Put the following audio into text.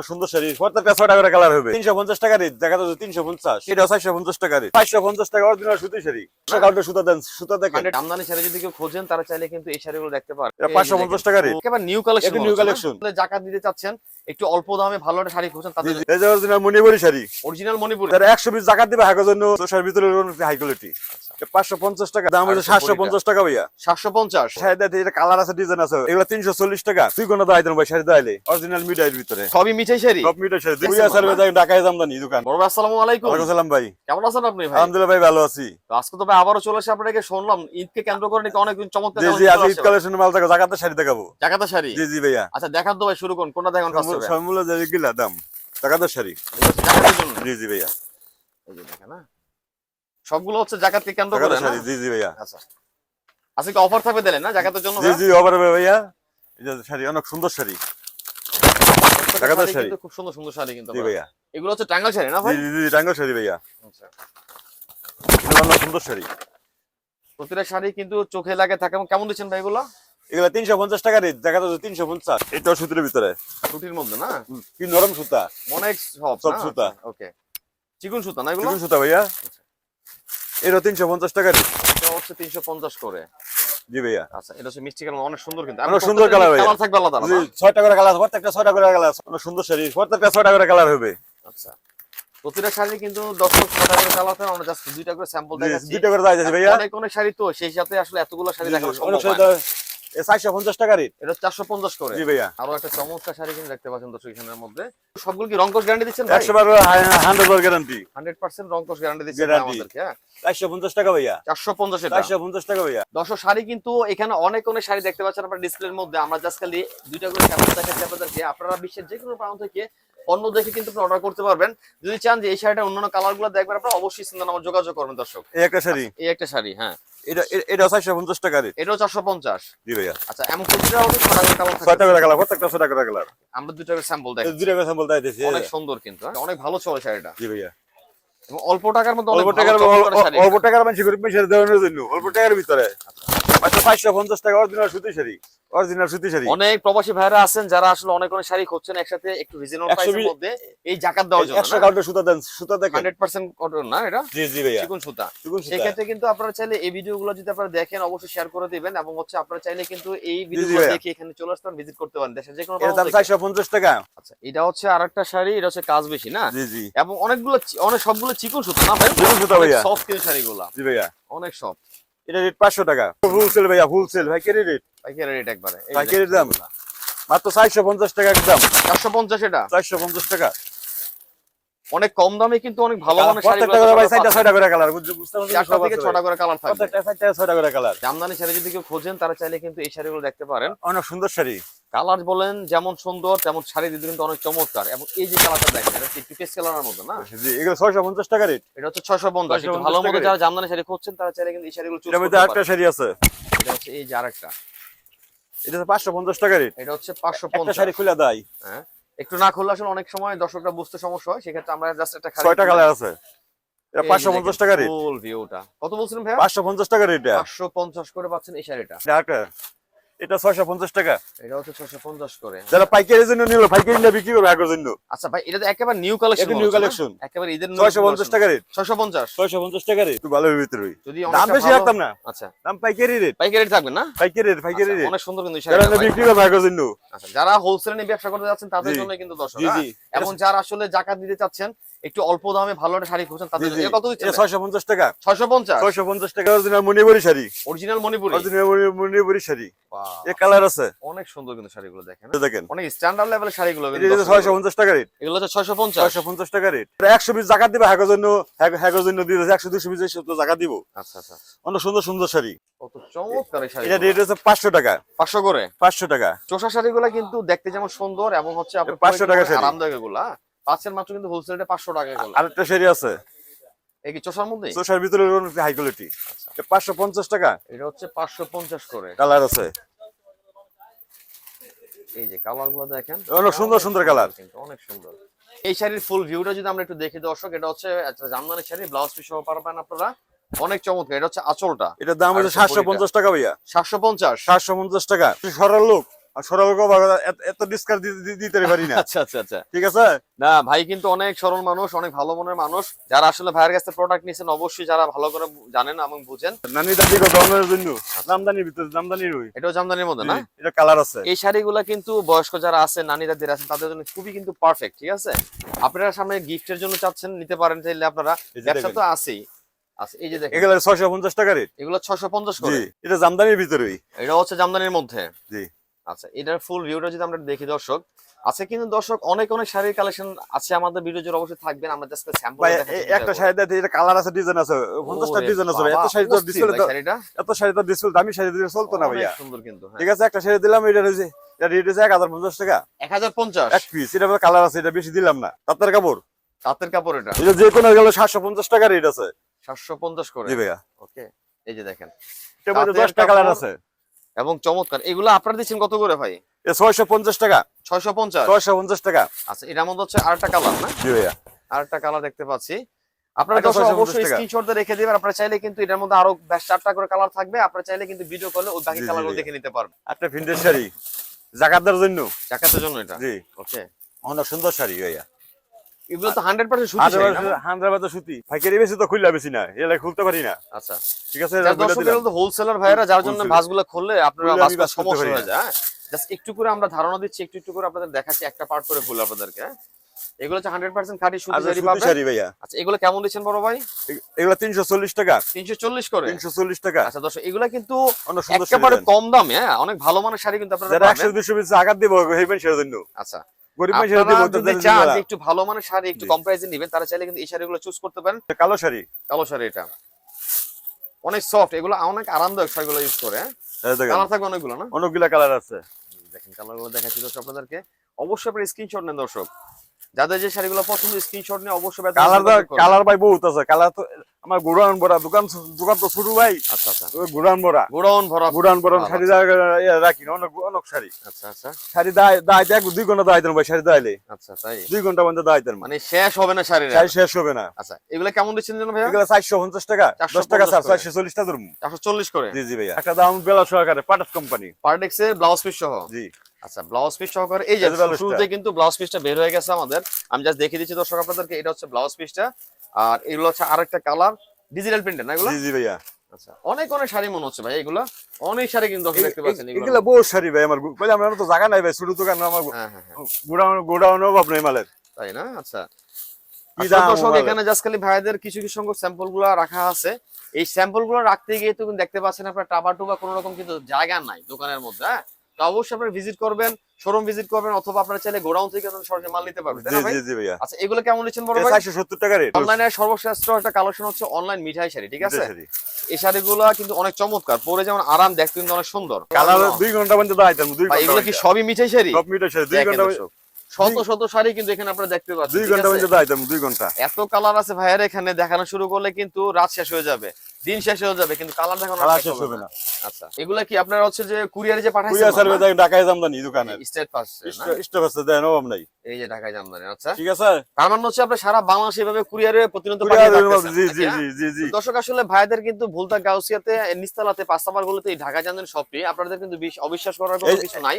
অনেক সুন্দর শাড়ি। প্রত্যেকটা ছয় টাকা কালার হবে। তিনশো পঞ্চাশ টাকা রেট দেখা যাচ্ছে তিনশো পঞ্চাশ। এটা চারশো পঞ্চাশ টাকা রেট। পাঁচশো পঞ্চাশ টাকা অরিজিনাল সুতি শাড়ি। কাউন্টার সুতা দেন সুতা দেখেন। হান্ড্রেড আমদানি শাড়ি যদি কেউ খোঁজেন তারা চাইলে কিন্তু এই শাড়িগুলো দেখতে পারেন। এটা 550 টাকা rate। একেবারে নিউ কালেকশন new collection। জাকাত দিতে চাচ্ছেন একটু অল্প দামে ভালো একটা শাড়ি খুঁজছেন তাদের এই যে অরিজিনাল মণিপুরি শাড়ি। অরিজিনাল মণিপুর। একশো পিস জাকাত দিবে হাগের জন্য তোষার ভিতরে হাই কোয়ালিটি পাঁচশো পঞ্চাশ টাকা দাম 550 সাতশো পঞ্চাশ টাকা ভাইয়া। সাতশো পঞ্চাশ। শাড়িতে এটা কালার আছে ডিজাইন আছে এগুলো তিনশো চল্লিশ টাকা। তুই কোনো দায় দেন ভাই শাড়ি দাইলে অরিজিনাল মিটাইয়ের ভিতরে। সবই মিঠাই শাড়ি? সব মিটাই শাড়ি। দুই দেখছেন হাজার ঢাকায় জামদানি দোকান। বড় আসসালামু আলাইকুম। ওয়ালাইকুম সালাম ভাই। কেমন আছেন আপনি ভাই? আলহামদুলিল্লাহ ভাই ভালো আছি। তো আজকে তো ভাই আবারও চলে এসে আপনাকে শুনলাম ঈদকে কেন্দ্র করে নাকি অনেক চমৎকার জি জি আজ ঈদ কালেকশন মাল থাকো জাকাতের শাড়ি দেখাবো। জাকাতা শাড়ি? জি জি ভাইয়া। আচ্ছা দেখান তো ভাই শুরু করুন কোনটা দেখান ফার্স্ট হবে সবমূল্য যে গিলা দাম। জাকাতের শাড়ি। জি জি ভাইয়া। এই যে দেখেন হ্যাঁ। সবগুলো হচ্ছে জাকাতকে কেন্দ্র করে না? শাড়ি জি জি ভাইয়া। আচ্ছা। আজকে অফার থাকবে দিলেন না জাকাতের জন্য জি? জি অবার ভাইয়া। এই যে শাড়ি অনেক সুন্দর শাড়ি। প্রত্যেকটা শাড়ি শাড়ি। খুব সুন্দর সুন্দর শাড়ি কিন্তু ভাইয়া। এগুলো হচ্ছে টাঙ্গাল শাড়ি না ভাই? জি জি টাঙ্গার শাড়ি ভাইয়া। আচ্ছা। সুন্দর শাড়ি। প্রতিটা শাড়ি কিন্তু চোখে লাগে থাকে। কেমন দিচ্ছেন ভাই এগুলো? এগুলো তিনশো পঞ্চাশ টাকা রেট দেখা যাচ্ছে তিনশো পঞ্চাশ। এটা সুতির ভিতরে। ছুটির মধ্যে না? কি নরম সুতা? অনেক সব সব সুতা। ওকে। চিকুন সুতা না এগুলো? চিকন সুতা ভাইয়া। এটা তিনশো পঞ্চাশ টাকা রেট। এটা হচ্ছে তিনশো পঞ্চাশ করে। জি ভাইয়া। আচ্ছা এটা হচ্ছে মিষ্টি কালার অনেক সুন্দর কিন্তু। অনেক সুন্দর colour ভাইয়া। কালার থাকবে আলাদা জি, আলাদা করে কালার প্রত্যেকটা ছয়টা করে কালার অনেক সুন্দর শাড়ি প্রত্যেকটা ছয়টা করে কালার হবে। আচ্ছা। প্রতিটা শাড়ি কিন্তু দর্শক ছটা করে কালার আমরা জাস্ট দুইটা করে স্যাম্পল দেখাচ্ছি। দুইটা করে যাইতেছে ভাইয়া। অনেক অনেক শাড়ি তো সেই সাথে আসলে এতগুলো শাড়ি দেখা সম্ভব। চারশো পঞ্চাশ টাকা রেট এটা চারশো পঞ্চাশ করে। জি ভাইয়া। আরও একটা চমৎকার শাড়ি কিন্তু দেখতে পাচ্ছেন দর্শক এখানের মধ্যে। সবগুলো কি রংকশ গ্যারান্টি দিচ্ছেন একশো বারো হান্ড্রেড গ্যারান্টি হান্ড্রেড পার্সেন্ট রংকশ গ্যারান্টি দিচ্ছেন আমাদেরকে হ্যাঁ? চারশো পঞ্চাশ টাকা ভাইয়া। চারশো পঞ্চাশ চারশো পঞ্চাশ টাকা ভাইয়া। শাড়ি কিন্তু এখানে অনেক অনেক শাড়ি দেখতে পাচ্ছেন আপনার ডিসপ্লের মধ্যে। আমরা জাস্ট খালি দুইটা করে স্যাম্পল দেখাচ্ছি আপনাদেরকে। আপনারা বিশ্বের যে কোনো প্রান্ত থেকে অন্য দেখে কিন্তু অর্ডার করতে পারবেন। যদি চান যে এই শাড়িটা অন্যান্য কালারগুলো দেখবেন আপনারা অবশ্যই নাম্বার যোগাযোগ করবেন দর্শক। এই একটা শাড়ি। এই একটা শাড়ি হ্যাঁ। এটা এটা চারশো পঞ্চাশ টাকা রেট এটাও চারশো পঞ্চাশ। জি ভাইয়া। আচ্ছা এমন কালার কালার প্রত্যেকটা কালার। আমরা দুইটা করে স্যাম্পল অনেক সুন্দর কিন্তু হ্যাঁ? অনেক ভালো চলে শাড়িটা। জি ভাইয়া। এবং অল্প টাকার মধ্যে অল্প টাকার অল্প টাকার মানুষ গরিব মানুষের দেওয়ানোর জন্য অল্প টাকার ভিতরে। আচ্ছা পাঁচশো পঞ্চাশ টাকা অরিজিনাল সুতি শাড়ি। অরিজিনাল সুতি শাড়ি। অনেক প্রবাসী ভাইরা আছেন যারা আসলে অনেক অনেক শাড়ি খুঁজছেন একসাথে একটু রিজনেবল প্রাইসের মধ্যে এই জাকাত জন্য একশো কাউন্টার সুতা দেন সুতা দেখেন। হান্ড্রেড পার্সেন্ট কটন না এটা? জি জি ভাইয়া। চিকন সুতা। চিকন সুতা। সেক্ষেত্রে কিন্তু আপনারা চাইলে এই ভিডিওগুলো যদি আপনারা দেখেন অবশ্যই শেয়ার করে দিবেন এবং হচ্ছে আপনারা চাইলে কিন্তু এই ভিডিওগুলো দেখে এখানে চলে আসতে ভিজিট করতে পারেন। দেশের যে কোনো প্রান্ত দাম থেকে। চারশো পঞ্চাশ টাকা। আচ্ছা এটা হচ্ছে আরেকটা শাড়ি এটা হচ্ছে কাজ বেশি না? জি জি। এবং অনেকগুলো অনেক সবগুলো চিকন সুতা না ভাই চিকন সুতা ভাইয়া। সফট শাড়িগুলো। জি ভাইয়া। অনেক সফট এটা রেট পাঁচশো টাকা। ফুল সেল ভাইয়া ফুল সেল ভাই কেরি রেট পাইকারি রেট একবারে পাইকারি দাম? মাত্র চারশো পঞ্চাশ টাকা একদম চারশো পঞ্চাশ এটা? চারশো পঞ্চাশ টাকা। অনেক কম দামে কিন্তু অনেক ভালো মানের শাড়ি প্রত্যেকটা করে ভাই চারটা ছয়টা করে কালার বুঝতে বুঝতে থেকে ছটা করে কালার থাকবে। প্রত্যেকটা চারটা ছয়টা করে কালার জামদানি শাড়ি যদি কেউ খোঁজেন তারা চাইলে কিন্তু এই শাড়িগুলো দেখতে পারেন। অনেক সুন্দর শাড়ি। কালার বলেন যেমন সুন্দর তেমন শাড়ি দিতে কিন্তু অনেক চমৎকার। এবং এই যে কালারটা দেখেন এটা একটু পেস কালারের মতো না? জি এগুলো ছয়শো পঞ্চাশ টাকা রেট এটা হচ্ছে ছয়শো পঞ্চাশ। ভালো মতো যারা জামদানি শাড়ি খুঁজছেন তারা চাইলে কিন্তু এই শাড়িগুলো চুজ করতে পারেন। শাড়ি আছে। এটা হচ্ছে এই যে আরেকটা। এটা পাঁচশো পঞ্চাশ টাকা রেট এটা হচ্ছে পাঁচশো পঞ্চাশ। শাড়ি খুলে দেয়। হ্যাঁ। একটু না খুললে আসলে অনেক সময় দর্শকরা বুঝতে সমস্যা হয় সেক্ষেত্রে আমরা জাস্ট একটা ছয়টা কালার আছে। এটা পাঁচশো পঞ্চাশ টাকা রেট ফুল ভিউটা কত বলছিলেন পাঁচশো পঞ্চাশ টাকা রেট এটা। পাঁচশো পঞ্চাশ করে পাচ্ছেন এই শাড়িটা। এটা আরেকটা। এটা ছয়শো পঞ্চাশ টাকা। এটা হচ্ছে ছয়শো পঞ্চাশ করে। যারা পাইকারির জন্য নিল পাইকারি বিক্রি করবে আগের জন্য। আচ্ছা ভাই এটা তো একেবারে নিউ কালেকশন এটা new collection। একেবারে ছয়শো পঞ্চাশ টাকা রেট ছয়শো পঞ্চাশ। ছয়শো পঞ্চাশ টাকা রেট একটু ভালো ভিতরে যদি দাম বেশি রাখতাম না। আচ্ছা। দাম পাইকারি রেট পাইকারি rate থাকবে না? পাইকারি রেট পাইকারি আচ্ছা, রেট অনেক সুন্দর কিন্তু যারা। বিক্রি করবে আগের জন্য। আচ্ছা, যারা হোলসেল নিয়ে ব্যবসা করতে যাচ্ছেন তাদের জন্য কিন্তু দর্শক জি, হ্যাঁ? এবং যারা আসলে জাকাত দিতে চাচ্ছেন একটু অল্প দামে ভালো একটা শাড়ি খুঁজছেন তাদের কত দিচ্ছেন এটা ছয়শো পঞ্চাশ টাকা। ছয়শো পঞ্চাশ? ছয়শো পঞ্চাশ টাকা original Manipuri sari. Original Manipuri? Original Manipuri sari. বাহ, এ কালার আছে। অনেক সুন্দর কিন্তু শাড়িগুলো দেখেন। দেখেন। অনেক স্ট্যান্ডার্ড লেভেলের শাড়িগুলো কিন্তু এটা দর্শক। ছয়শো পঞ্চাশ টাকা রেট এগুলো হচ্ছে ছয়শো পঞ্চাশ। ছয়শো পঞ্চাশ টাকা রেট একশো পিস জাকাত দিবে হ্যাগের জন্য হ্যাগের জন্য দিয়ে একশো দুশো পিস জাকাত দিব। আচ্ছা আচ্ছা। অনেক সুন্দর সুন্দর শাড়ি। কত চমৎকার এই শাড়ি এটা রেট হচ্ছে পাঁচশো টাকা। পাঁচশো করে? পাঁচশো টাকা। চোষা শাড়িগুলো কিন্তু দেখতে যেমন সুন্দর এবং হচ্ছে আপনার 500 টাকা শাড়ি। আরামদায়ক এগুলো? পাচ্ছেন মাত্র কিন্তু হোলসেল রেটে পাঁচশো টাকা এগুলো আরেকটা শাড়ি আছে। এই কি চোষার মধ্যে? সোসার ভিতরে হাই কোয়ালিটি পাঁচশো পঞ্চাশ টাকা। এটা হচ্ছে পাঁচশো পঞ্চাশ করে। কালার আছে। এই যে কালারগুলো দেখেন। অনেক সুন্দর সুন্দর colour। কিন্তু অনেক সুন্দর। এই শাড়ির ফুল ভিউটা যদি আমরা একটু দেখি দর্শক এটা হচ্ছে জামদানি শাড়ি ব্লাউজ পিস সহ পারবেন আপনারা। অনেক চমৎকার এটা হচ্ছে আঁচলটা। এটার দাম হচ্ছে আর সাতশো বড়িটা। পঞ্চাশ টাকা ভাইয়া। সাতশো পঞ্চাশ। সাতশো পঞ্চাশ টাকা। সরল লোক এত ডিসকাউন্ট দিতে পারি না। আচ্ছা আচ্ছা আচ্ছা। ঠিক আছে? না ভাই কিন্তু অনেক সরল মানুষ অনেক ভালো মনের মানুষ। যারা আসলে ভাইয়ের কাছে প্রোডাক্ট নিয়েছেন অবশ্যই যারা ভালো করে জানেন এবং বুঝেন। নানি দাদি গরমের জন্য। জামদানির ভিতরে জামদানির ওই। এটাও জামদানির মধ্যে না? এটা কালার আছে। এই শাড়িগুলো কিন্তু বয়স্ক যারা আছে নানি দাদির আছেন তাদের জন্য খুবই কিন্তু পারফেক্ট ঠিক আছে? আপনারা সামনে গিফটের জন্য চাচ্ছেন নিতে পারেন চাইলে আপনারা। ব্যবসা তো আছেই। এই যে দেখেন। এগুলো ছয়শো পঞ্চাশ টাকা রেট। এগুলো ছশো পঞ্চাশ করে। এটা জামদানির ভিতরেই। এটা হচ্ছে জামদানির মধ্যে। জি। আচ্ছা এটার ফুল ভিউটা যদি আমরা দেখি দর্শক আছে কিন্তু দর্শক অনেক অনেক শাড়ির কালেকশন আছে আমাদের ভিডিও জুড়ে অবশ্যই থাকবেন আমরা জাস্ট স্যাম্পল একটা শাড়ি দেখতে এটা কালার আছে ডিজাইন আছে পঞ্চাশটা ডিজাইন আছে এত শাড়ি তো ডিসপ্লে শাড়িটা। এত শাড়ি তো ডিসপ্লে দামি শাড়ি দিলে চলতো না ভাইয়া। সুন্দর কিন্তু হ্যাঁ। ঠিক আছে একটা শাড়ি দিলাম এটা হচ্ছে এটা রেট হাজার পঞ্চাশ টাকা। এক হাজার পঞ্চাশ? এক পিস এটা কালার আছে এটা বেশি দিলাম না। তাঁতের কাপড়। তাঁতের কাপড় এটা? এটা যে কোনো গেল সাতশো পঞ্চাশ টাকা রেট আছে। সাতশো পঞ্চাশ করে? জি ভাইয়া। ওকে এই যে দেখেন। মধ্যে তাঁতের দশটা কালার আছে। এবং চমৎকার। এগুলো আপনারা দিচ্ছেন কত করে ভাই? ছয়শো পঞ্চাশ টাকা। ছয়শো পঞ্চাশ? ছয়শো পঞ্চাশ টাকা। আচ্ছা এটার মধ্যে হচ্ছে আরেকটা কালার না? জি ভাইয়া। আরেকটা কালার দেখতে পাচ্ছি। আপনারা একটা দর্শক 650 অবশ্যই স্ক্রিনশট রেখে দিবেন। আপনারা চাইলে কিন্তু এটার মধ্যে আরও বেশ চারটা করে কালার থাকবে। আপনারা চাইলে কিন্তু ভিডিও কলে ওই বাকি জি, জি, কালারগুলো দেখে নিতে পারবেন। একটা প্রিন্টের শাড়ি। জন্য। জাকাতের জন্য এটা? জি। ওকে অনেক সুন্দর শাড়ি ভাইয়া। এগুলো তো হান্ড্রেড পার্সেন্ট সুতি শাড়ি না? হান্দ্রাবাদ সুতি ফাইকারি বেশি তো খুললা বেশি না এলা খুলতে পারি না। আচ্ছা। ঠিক আছে তো হোলসেলার ভাইয়েরা যার জন্য ভাঁজগুলো খুললে আপনারা খুললে আমি ভাঁজ ভাঁজ করতে সমস্যা হয়ে যায় জাস্ট একটু করে আমরা ধারণা দিচ্ছি একটু একটু করে আপনাদের দেখাচ্ছি একটা পার্ট করে খুলে আপনাদেরকে হ্যাঁ? এগুলো হচ্ছে হান্ড্রেড পার্সেন্ট খাঁটি সুতি আচ্ছা, শাড়ি শাড়ি ভাইয়া। আচ্ছা এগুলো কেমন দিচ্ছেন বড় ভাই? এগুলা তিনশো চল্লিশ টাকা। তিনশো চল্লিশ করে? তিনশো চল্লিশ টাকা। আচ্ছা দর্শক এগুলা কিন্তু একেবারে কম দামে হ্যাঁ? অনেক ভালো মানের শাড়ি কিন্তু আপনারা যারা একশো পাবেন দুশো পিস আঘাত দিব হেবেন সেটার জন্য আচ্ছা গরিব মানুষের আপনারা দিব যদি চান একটু ভালো মানের শাড়ি একটু কম প্রাইসে নেবেন তারা চাইলে কিন্তু এই শাড়িগুলো চুজ করতে পারেন। কালো শাড়ি? কালো শাড়ি এটা। অনেক সফট এগুলো অনেক আরামদায়ক শাড়িগুলো ইউজ করে হ্যাঁ? কালার থাকবে অনেকগুলো না? অনেকগুলা কালার আছে। দেখেন কালারগুলো দেখাচ্ছি দর্শক আপনাদেরকে। অবশ্যই আপনারা স্ক্রিনশট নেন দর্শক। যাদের যে শাড়িগুলো পছন্দ স্ক্রিনশট নিয়ে অবশ্যই কালার কালার ভাই বহুত আছে। কালার তো আমার গুড়ান ভরা দোকান দোকান তো শুরু ভাই। আচ্ছা আচ্ছা। গুড়ান ভরা গোডাউন ভরা গুড়ান ভরা শাড়ি ইয়ে রাখি না, অনেক অনেক শাড়ি। আচ্ছা আচ্ছা। শাড়ি দায় দায় এক দুই ঘণ্টা দায় দেন ভাই শাড়ি দাইলে আচ্ছা তাই? দুই ঘণ্টা মধ্যে দায় দেন মানে শেষ হবে না শাড়ির শাড়ি শেষ হবে না। আচ্ছা এগুলো কেমন দিচ্ছেন যেন ভাইয়া? এগুলো চারশো পঞ্চাশ টাকা। 450 দশ টাকা করে। চারশো চল্লিশ টাকা ধরুন চারশো চল্লিশ করে? জি জি ভাইয়া। একটা দাম বেলা সহকারে পাটাস কোম্পানি পার্ডেক্সে ব্লাউজ পিস সহ? জি। আচ্ছা ব্লাউজ পিস সহকারে এই যে। শুরুতে কিন্তু ব্লাউজ পিসটা বের হয়ে গেছে আমাদের। আমি জাস্ট দেখিয়ে দিচ্ছি দর্শক আপনাদেরকে এটা হচ্ছে ব্লাউজ পিসটা আর এগুলো হচ্ছে আরেকটা কালার ডিজিটাল প্রিন্টের না এগুলো? জি জি ভাইয়া। আচ্ছা অনেক অনেক শাড়ি মনে হচ্ছে ভাই এগুলো। অনেক শাড়ি কিন্তু দেখতে পাচ্ছেন এগুলো। এগুলো বহু শাড়ি ভাই আমার বলে আমার তো জায়গা নাই ভাই ছোট দোকান আমার হ্যাঁ হ্যাঁ হ্যাঁ। গোডাউন গোডাউন অভাব নেই মালের। তাই না? আচ্ছা। দর্শক এখানে জাস্ট খালি ভাইদের কিছু কিছু সংখ্যক স্যাম্পলগুলো রাখা আছে। এই স্যাম্পলগুলো রাখতে গিয়ে তো কিন্তু দেখতে পাচ্ছেন আপনার টাবা টুবা কোনো রকম কিন্তু জায়গা নাই দোকানের মধ্যে হ্যাঁ? তো অবশ্যই আপনারা ভিজিট করবেন শোরুম ভিজিট করবেন অথবা আপনারা চাইলে গোডাউন থেকে সরাসরি মাল নিতে পারবেন জি জি জি ভাইয়া। আচ্ছা এগুলো কেমন নিচ্ছেন বড় ভাই? চারশো সত্তর টাকা রেট অনলাইনে সর্বশ্রেষ্ঠ একটা কালেকশন হচ্ছে অনলাইন মিঠাই শাড়ি ঠিক আছে? এই শাড়িগুলো কিন্তু অনেক চমৎকার পরে যেমন আরাম দেখতে কিন্তু অনেক সুন্দর। কালার দুই ঘণ্টা দুই ভাই ঘণ্টা এগুলো কি সবই মিঠাই শাড়ি? সব মিটার শাড়ি দুই দেখেন ঘণ্টা শত শত শাড়ি কিন্তু এখানে আপনারা দেখতে পাচ্ছেন দুই ঘণ্টা দেন দুই ঘণ্টা। এত কালার আছে ভাইয়ার এখানে দেখানো শুরু করলে কিন্তু রাত শেষ হয়ে যাবে। দিন শেষ হয়ে যাবে কিন্তু কালার দেখানো কালার শেষ হবে না। আচ্ছা এগুলা কি আপনারা হচ্ছে যে কুরিয়ারে যে পাঠাইছেন কুরিয়ার সার্ভে দেখেন ঢাকায় জামদানি দোকানের স্টেট পাস স্টপ আছে দেন অভাব নাই। এই যে ঢাকায় জামদানি আচ্ছা। ঠিক আছে? তার মানে হচ্ছে আপনারা সারা বাংলাদেশ এভাবে কুরিয়ারে প্রতিনিয়ত পাঠিয়ে জি জি? জি জি দর্শক আসলে ভাইদের কিন্তু ভুলতা গাউসিয়াতে নিস্তালাতে পাঁচ নাম্বার গুলোতে এই ঢাকা জামদানি শপটি আপনাদের কিন্তু বিশ- অবিশ্বাস করার কোনো কিছু নাই।